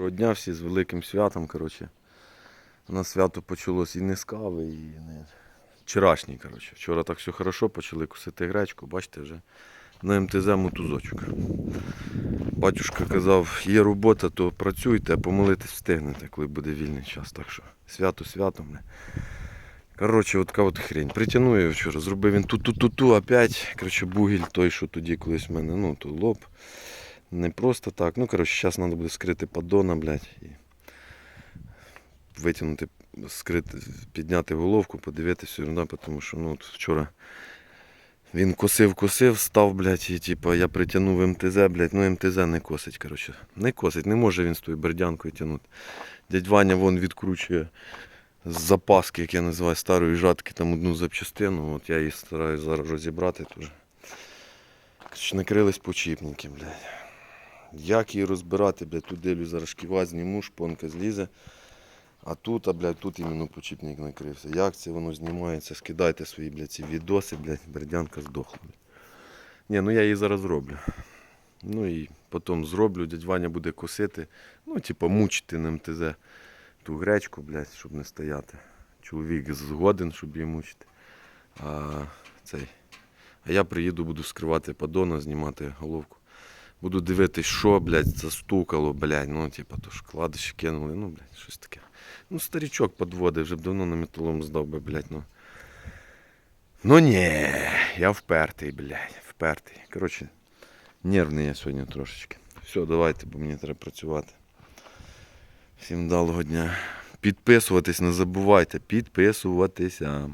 Доброго дня всі з великим святом. коротше. У нас свято почалось і не з кави, і не вчорашній. коротше. Вчора так все хорошо, почали кусити гречку, бачите, вже на МТЗ мотузочок. Батюшка казав, є робота, то працюйте, а помолитись встигнете, коли буде вільний час. Так що свято святом. бля. Коротше, от така от хрень. Притягнув я вчора, зробив він ту-ту-ту-ту, опять. Коротше, бугіль той, що тоді колись в мене, ну, то лоб. Не просто так. Ну, коротше, зараз треба буде скрити поддона, блядь, і витягнути, скрити, підняти головку, подивитися, да, тому що ну, от вчора він косив-косив, став, блядь, і типу, я притягнув МТЗ, блядь, ну МТЗ не косить, коротше. Не косить, не може він з тою бердянкою тягнути. Дядь Ваня вон відкручує з запаски, як я називаю, старої жатки, там одну запчастину, от я її стараюсь зараз розібрати. Накрились почіпники, блядь. Як її розбирати, блядь, тут дивлюсь, зараз зніму, шпонка злізе. А тут, а, блядь, тут іменно почіпник накрився. Як це воно знімається? Скидайте свої, блядь, ці відоси, блядь, бердянка здохла. Ні, ну я її зараз зроблю. Ну і потім зроблю, дядь Ваня буде косити, ну, типу, мучити на МТЗ ту гречку, блядь, щоб не стояти. Чоловік згоден, щоб її мучити. А, цей. а я приїду, буду скривати поддона, знімати головку. Буду дивитись, що, блядь, застукало, блядь, ну, типа, то ж кладище кинули, ну, блядь, щось таке. Ну, старичок подводив, вже б давно на металом здав би, блядь, ну. Ну ні, я впертий, блядь, впертий. Коротше, нервний я сьогодні трошечки. Все, давайте, бо мені треба працювати. Всім вдалого дня. Підписуватись не забувайте, підписуватися.